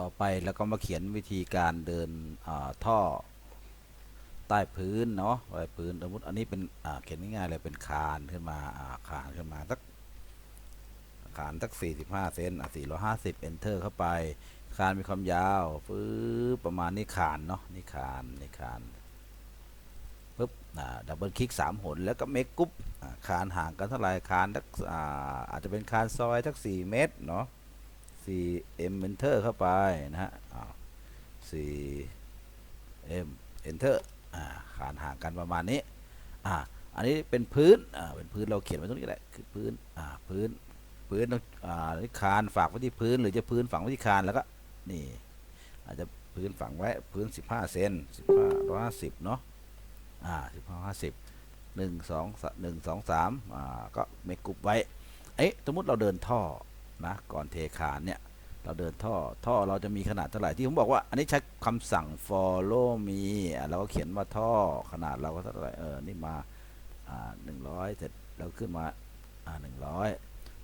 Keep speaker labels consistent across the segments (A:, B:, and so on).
A: ต่อไปแล้วก็มาเขียนวิธีการเดินท่อใต้พื้นเนาะใต้พื้นสมมติอันนี้เป็นเขียนง่ายๆเลยเป็นคานขึ้นมาคานขึ้นมาสักคานสัก 45 เซนอะ450 enter เข้าไป คานมีความยาวฟื้ประมาณนี้คานเนาะนี่คานนี่คานปุ๊บดับเบิลคลิกสามหนแล้วก็เมคกรุ๊ปคานห่างกันเท่าไหร่คานสักอาอาจจะเป็นคานซอยสัก4เมตรเนาะ 4 m enter เข้าไปนะฮะ 4 m enter อ่าขานห่างกันประมาณนี้ อ่า อันนี้เป็นพื้น อ่า เป็นพื้นเราเขียนไว้ตรงนี้ก็ได้คือพื้น อ่า พื้น พื้นต้องอ่าคานฝากไว้ที่พื้น หรือจะพื้นฝังไว้ที่คานแล้วก็ นี่ อาจจะพื้นฝังไว้ พื้น 15 เซน15 150 เนาะ อ่า 15 50 1 2 1 2 3อ่า ก็เมกกรุ๊ปไว้ เอ๊ะ สมมติเราเดินท่อ นะก่อนเทคานเนี่ยเราเดินท่อท่อเราจะมีขนาดเท่าไหร่ที่ผมบอกว่า อันนี้ใช้คำสั่ง follow me เราก็เขียนว่าท่อขนาดเราก็เท่าไหร่เออนี่มาอ่าหนึ่งร้อยเสร็จเราขึ้นมาอ่าหนึ่งร้อย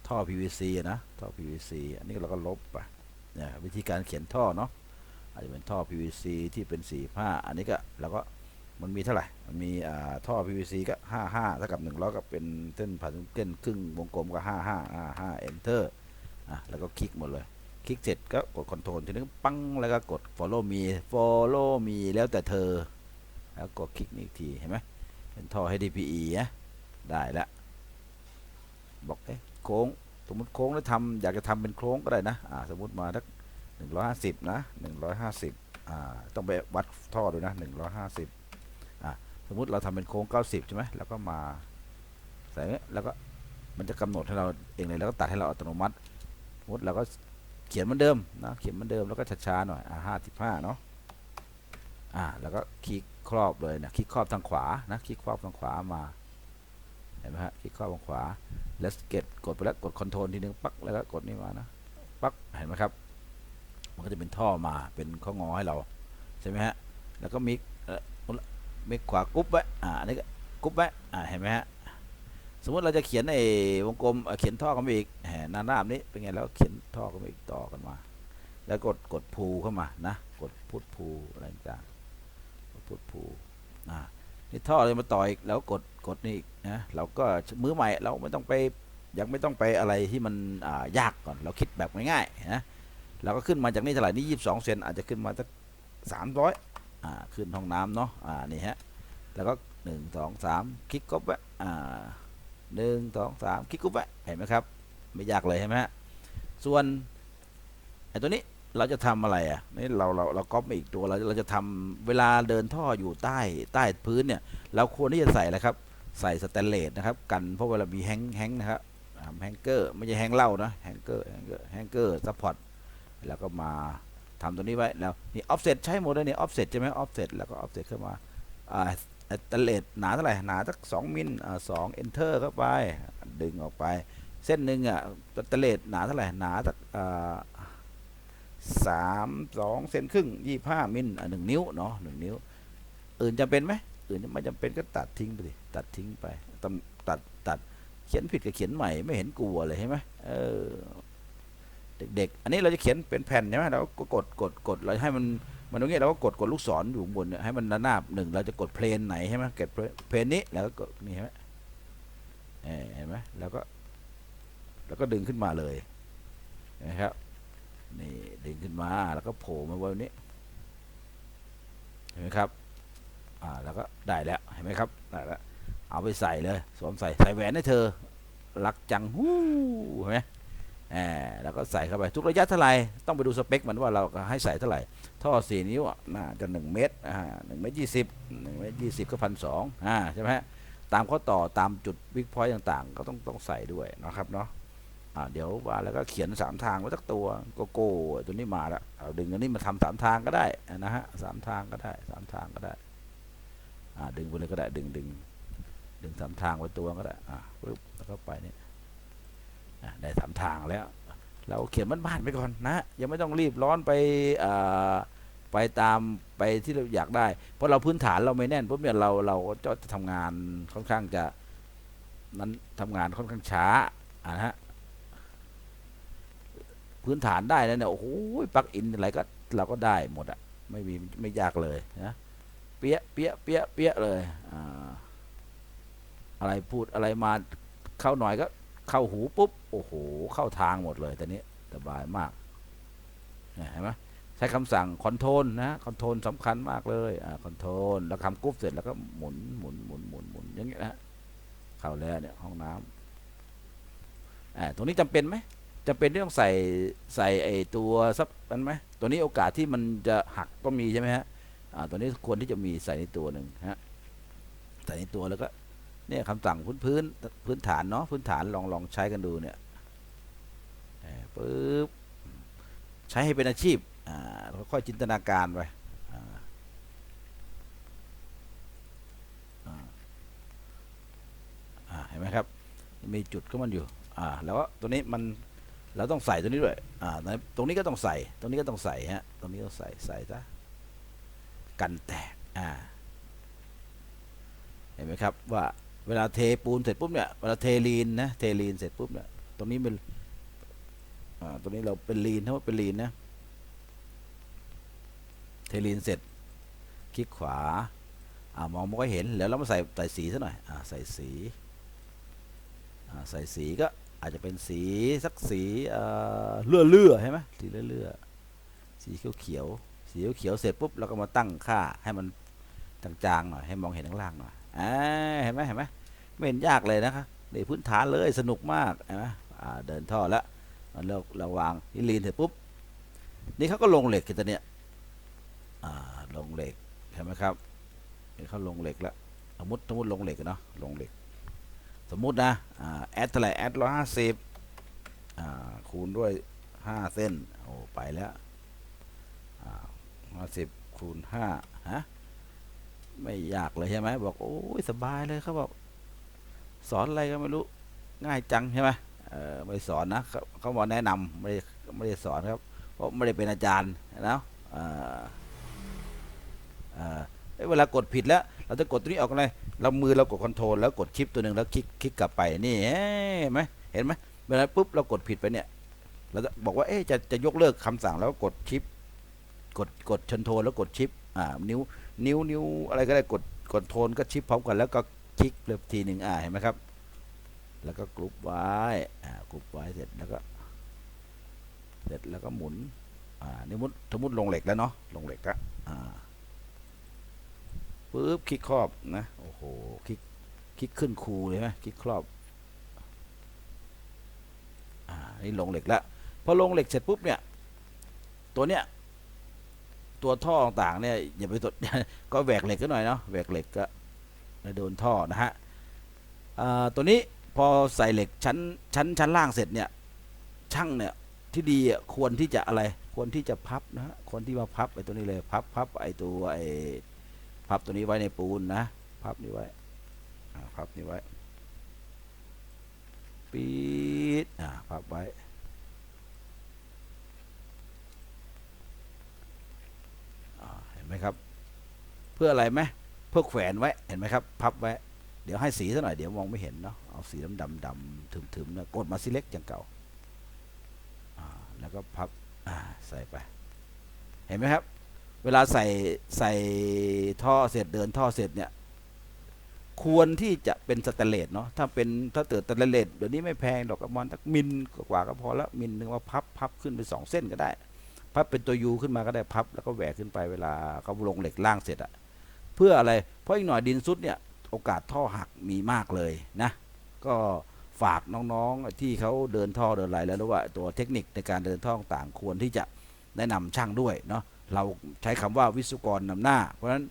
A: ท่อ PVC นะท่อ PVC อันนี้เราก็ลบไปเนี่ยวิธีการเขียนท่อเนาะอาจจะเป็นท่อ PVC ที่เป็นสี่ห้าอันนี้ก็เราก็มันมีเท่าไหร่มันมีอ่าท่อ PVC ก็ห้าห้าเท่ากับหนึ่งร้อยก็เป็นเส้นผ่านศูนย์เส้นครึ่งวงกลมก็ห้าห้าห้า enter อะแล้วก็คลิกหมดเลย คลิกเสร็จก็กด Ctrl ทีนึงปังแล้วก็กด follow me follow me แล้วแต่เธอ แล้วกดคลิกนี่อีกทีเห็นไหมเป็นท่อ HDPE นะได้แล้วบอกเอ๊ะโค้งสมมติโค้งแล้วทำอยากจะทำเป็นโค้งก็ได้นะอ่าสมมติมาทักหนึ่งร้อยห้าสิบนะหนึ่งร้อยห้าสิบอ่าต้องไปวัดท่อดูนะหนึ่งร้อยห้าสิบอ่าสมมติเราทำเป็นโค้งเก้าสิบใช่ไหมแล้วก็มาใส่แล้วก็มันจะกำหนดให้เราเองเลยแล้วก็ตัดให้เราอัตโนมัติ มมติเราก็เขียนเหมือนเดิมนะเขียนเหมือนเดิมแล้วก็ช้าๆหน่อยอ่าห้าสิบห้าเนาะอ่าแล้วก็คลิกครอบเลยนะคลิกครอบทางขวานะคลิกครอบทางขวามาเห็นไหมฮะคลิกครอบทางขวาแล้วเก็ตกดไปแล้วกดคอนโทรลทีนึงปักแล้วก็กดนี่มานะปักเห็นไหมครับ มันก็จะเป็นท่อมาเป็นข้องอให้เราใช่ไหมฮะแล้วก็มีเอ่อมีขวากรุ๊ปไว้อ่าอันนี้ก็กรุ๊ปไว้อ่าเห็นไหมฮะ สมมติเราจะเขียนไอ้วงกลมเขียนท่อกันไปอีกแหนาหน้านี้เป็นไงแล้วเขียนท่อกันไปอีกต่อกันมา แล้วกดกดพูเข้ามานะ กดพุทพูอะไรต่างกดพุทพูอ่านี่ท่อเลยมาต่ออีกแล้วกดกดนี่อีกนะเราก็มือใหม่เราไม่ต้องไปยังไม่ต้องไปอะไรที่มันยากก่อน เราคิดแบบง่ายๆนะเราก็ขึ้นมาจากนี่เท่าไหร่นี่ยีิบสองเซนอาจจะขึ้นมาสักสามร้อยอ่าขึ้นห้องน้ำเนาะอ่านี่ฮะแล้วก็หนึ่งสองสามคลิกก็ไปอ่า หนึ่งสองสามคลิกกุ๊บไว้เห็นไหมครับ ไม่ยากเลยใช่ไหมฮะส่วนไอ้ตัวนี้เราจะทำอะไรอะนี่เราเราเราก๊อปมาอีกตัวเราเราจะทำเวลาเดินท่ออยู่ใต้ใต้พื้นเนี่ย เราควรที่จะใส่อะไรครับ ใส่สแตนเลสนะครับ กันเพราะเวลามีแฮงแฮงนะครับแฮงเกอร์ไม่ใช่แฮงเหล้านะแฮงเกอร์แฮงเกอร์แฮงเกอร์ซัพพอร์ตแล้วก็มาทำตัวนี้ไว้แล้วนี่ออฟเซตใช้หมดลนี่ออฟเซตใช่ไหมออฟเซตแล้วก็ออฟเซตเข้ามาอ่า ตเลสหนาเท่าไหร่หนาสักสองมิลสองเอนเตอร์เข้าไปดึงออกไป เส้นหนึ่งอะตเลสหนาเท่าไหร่หนาสักสามสองเซนครึ่งยี่ห้ามิลหนึ่งนิ้วเนาะหนึ่งนิ้ว อื่นจำเป็นไหมอื่นไม่จำเป็นก็ตัดทิ้งไปดิตัดทิ้งไปตำตัดตัดเขียนผิดกับเขียนใหม่ไม่เห็นกลัวเลยใช่ไหมเออเด็กๆ อันนี้เราจะเขียนเป็นแผ่นใช่ไหมเราก็กดกดกดเราให้มัน มันตรงนี้เราก็กดกดลูกศรอยู่บนเนี่ยให้มันระนาบหนึ่งเราจะกดเพลนไหนใช่ไหมเกดเพลนนี้แล้วก็กดนี่ใช่ไหมเออเห็นไหมแล้วก็แล้วก็ดึงขึ้นมาเลยนะครับนี่ดึงขึ้นมาแล้วก็โผล่มาไว้นี้เห็นไหมครับอ่าแล้วก็ได้แล้วเห็นไหมครับได้แล้วเอาไปใส่เลยสวมใส่ใส่แหวนให้เธอรักจังฮู้เห็นไหม แหมแล้วก็ใส่เข้าไปทุกระยะเท่าไหร่ต้องไปดูสเปคมันว่าเราให้ใส่เท่าไหร่ ท่อสี่นิ้วน่าจะหนึ่งเมตรอ่าหนึ่งเมตรยี่สิบหนึ่งเมตรยี่สิบก็พันสองอ่าใช่ไหมตามข้อต่อตามจุดวิกพอยต์ต่างๆ ก็ต้องต้องใส่ด้วยนะครับเนาะเดี๋ยวว่าแล้วก็เขียนสามทางไว้สักตัวโกโก้ตัวนี้มาแล้วเอาดึงอันนี้มาทำสามทางก็ได้นะฮะสามทางก็ได้สามทางก็ได้ดึงไปเลยก็ได้ดึงดึงดึงสามทางไว้ตัวก็ได้อ่าปึ๊บแล้วก็ไปเนี่อ่า ได้สามทางแล้ว เราเขียนบ้านๆไปก่อนนะ ยังไม่ต้องรีบร้อนไปไปตามไปที่เราอยากได้ เพราะเราพื้นฐานเราไม่แน่นปุ๊บเนี่ยเราเราก็จะทำงานค่อนข้างจะนั้นทำงานค่อนข้างช้าอ่านะฮะพื้นฐานได้แล้วเนี่ยโอ้โหปลักอินอะไรก็เราก็ได้หมดอะไม่มีไม่ยากเลยนะเปี้ยเปี้ยเปี้ยเปี้ยเลยอ่าอะไรพูดอะไรมาเข้าหน่อยก็ เข้าหูปุ๊บ โอ้โห เข้าทางหมดเลยตอนนี้สบายมากเห็นไหมใช้คำสั่งคอนโทรลนะคอนโทรลสำคัญมากเลยอ่าคอนโทรลแล้วทำกรุ๊ปเสร็จแล้วก็หมุนหมุนหมุนหมุนหมุนอย่างเงี้ยนะเข้าแล้วเนี่ยห้องน้ำอ่าตรงนี้จำเป็นไหมจะเป็นที่ต้องใส่ใส่ไอตัวซับนั้นไหมตัวนี้โอกาสที่มันจะหักก็มีใช่ไหมฮะอ่าตัวนี้ควรที่จะมีใส่ในตัวหนึ่งฮะใส่ในตัวแล้วก็ เนี่ยคำสั่งพื้นพื้นพื้นฐานเนาะพื้นฐานลองลองใช้กันดูเนี่ยปึ๊บใช้ให้เป็นอาชีพอ่าค่อยจินตนาการไปเห็นไหมครับ มีจุดก็มันอยู่อ่าแล้วก็ตัวนี้มันเราต้องใส่ตัวนี้ด้วยอ่าตรงนี้ก็ต้องใส่ ตรงนี้ก็ต้องใส่ฮะตรงนี้ต้องใส่ใส่ซะกันแตกอ่าเห็นไหมครับว่า เวลาเทปูนเสร็จปุ๊บเนี่ยเวลาเทลีนนะเทลีนเสร็จปุ๊บเนี่ยตรงนี้เป็นอ่าตรงนี้เราเป็นลีนถ้าว่าเป็นลีนนะเทลีนเสร็จคลิกขวาอ่ามองม่ค่อยเห็นแล้วเรามาใส่ใส่สีซะหน่อยอ่าใส่สีอ่าใส่สีก็อาจจะเป็นสีสักสีเอ่อเลื่อเลื่อใช่ไหมสีเลื่อเลื่อสีเขียวเขียวสีเขียวๆเสร็จปุ๊บเราก็มาตั้งค่าให้มันจางๆหน่อยให้มองเห็นข้างล่างหน่อยอ่าเห็นไหมเห็นไหม ไม่เห็นยากเลยนะครับนี่พื้นฐานเลยสนุกมากเห็นไหมอ่าเดินท่อแล้วเราเราวางนี่ลีนเสร็จปุ๊บนี่เขาก็ลงเหล็กกันตัวเนี้ยอ่าลงเหล็กเห็นไหมครับนี่เขาลงเหล็กแล้วสมมติสมมติลงเหล็กเนาะลงเหล็ก สมมุตินะอ่าแอดเท่าไหร่แอดร้อยห้าสิบอ่าคูณด้วยห้าเส้นโอ้ไปแล้วห้าสิบคูณห้าฮะไม่ยากเลยใช่ไหมบอกโอ้ยสบายเลยเขาบอก สอนอะไรก็ไม่รู้ง่ายจังใช่ไหมเออไม่สอนนะเขาเขามาแนะนำไม่ได้ไม่ได้สอนครับเพราะไม่ได้เป็นอาจารย์นะเออเอ้ยเวลากดผิดแล้ว เราจะกดตัวนี้ออกอะไรเรามือเรากดคอนโทรลแล้วกดชิปตัวหนึ่งแล้วคลิกคลิกกลับไปนี่เห็นไหมเห็นไหมเวลาปุ๊บเรากดผิดไปเนี่ยเราจะบอกว่าเอ๊จะจะยกเลิกคำสั่งแล้วกดชิปกดกดคอนโทรลแล้วกดชิปอ่านิ้วนิ้วนิ้วอะไรก็ได้กดกดโทนก็ชิปพร้อมกันแล้วก็ คลิกเลยทีหนึ่งอ่าเห็นไหมครับ แล้วก็กรุ๊ปไว้อ่ากรุ๊ปไว้เสร็จแล้วก็เสร็จแล้วก็หมุนอ่านี่มุดสมมติลงเหล็กแล้วเนาะลงเหล็กละอ่าปุ๊บคลิกครอบนะโอ้โหคลิกคลิกขึ้นคูเลยไหมคลิกครอบอ่านี่ลงเหล็กแล้วพอลงเหล็กเสร็จปุ๊บเนี่ยตัวเนี้ยตัวท่อต่างเนี่ยอย่าไปตดก็แหวกเหล็กก็หน่อยเนาะแหวกเหล็กก็ แล้วโดนท่อนะฮะตัวนี้พอใส่เหล็กชั้นชั้นชั้นล่างเสร็จเนี่ยช่างเนี่ยที่ดีควรที่จะอะไรควรที่จะพับนะฮะควรที่มาพับไอ้ตัวนี้เลยพับพับไอ้ตัวไอ้พับตัวนี้ไว้ในปูนนะพับนี้ไว้พับนี้ไว้ปีดอ่าพับไว้เห็นไหมครับ เพื่ออะไรไหม เพื่อแขวนไว้เห็นไหมครับ พับไว้ เดี๋ยวให้สีซะหน่อยเดี๋ยวมองไม่เห็นเนาะเอาสีดำดำดำถึมถึมๆนะกดมาซิเล็กอย่างเก่าอ่าแล้วก็พับอ่าใส่ไป เห็นไหมครับ เวลาใส่ใส่ท่อเสร็จเดินท่อเสร็จเนี่ยควรที่จะเป็นสแตนเลสเนาะถ้าเป็นถ้าเติดสแตนเลสเดี๋ยวนี้ไม่แพงดอกกระมอนทักมิลกว่าก็พอละมิลหนึ่งว่าพับพับขึ้นไปสองเส้นก็ได้ พับเป็นตัวยูขึ้นมาก็ได้พับแล้วก็แหวกขึ้นไปเวลาเขาลงเหล็กล่างเสร็จอะ เพื่ออะไร เพราะอีกหน่อยดินซุดเนี่ยโอกาสท่อหักมีมากเลยนะ ก็ฝากน้องๆที่เขาเดินท่อเดินไหลแล้วรู้ว่าตัวเทคนิคในการเดินท่อต่างควรที่จะแนะนำช่างด้วยเนาะเราใช้คำว่าวิศวกรนำหน้า เพราะฉะนั้น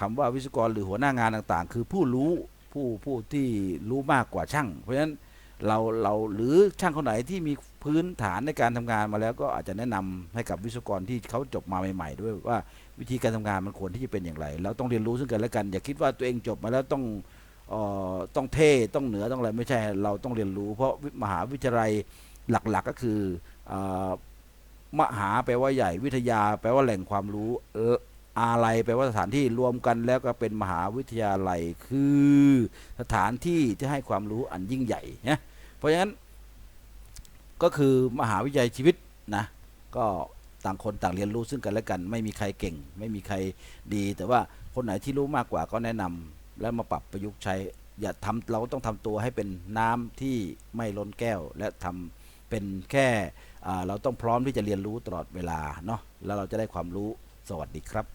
A: คำว่าวิศวกรหรือหัวหน้างานต่างๆ คือผู้รู้ผู้ผู้ที่รู้มากกว่าช่าง เพราะฉะนั้น เราเราหรือช่างคนไหนที่มีพื้นฐานในการทำงานมาแล้วก็อาจจะแนะนำให้กับวิศวกรที่เขาจบมาใหม่ ๆ ด้วยว่าวิธีการทำงานมันควรที่จะเป็นอย่างไร เราต้องเรียนรู้ซึ่งกันและกัน อย่าคิดว่าตัวเองจบมาแล้วต้องเอ่อต้องเท่ต้องเหนือต้องอะไรไม่ใช่เราต้องเรียนรู้ เพราะมหาวิทยาลัยหลักๆก็คืออ่อมหาแปลว่าใหญ่วิทยา แปลว่าแหล่งความรู้ อะไรแปลว่าสถานที่รวมกันแล้วก็เป็นมหาวิทยาลัยคือสถานที่ที่ให้ความรู้อันยิ่งใหญ่นะเพราะฉะนั้นก็คือมหาวิทยาลัยชีวิตนะก็ต่างคนต่างเรียนรู้ซึ่งกันและกัน ไม่มีใครเก่ง ไม่มีใครดี แต่ว่าคนไหนที่รู้มากกว่าก็แนะนำแล้วมาปรับประยุกต์ใช้อย่าทำเราต้องทำตัวให้เป็นน้ำที่ไม่ล้นแก้ว และทำเป็นแค่เราต้องพร้อมที่จะเรียนรู้ตลอดเวลาเนาะแล้วเราจะได้ความรู้สวัสดีครับ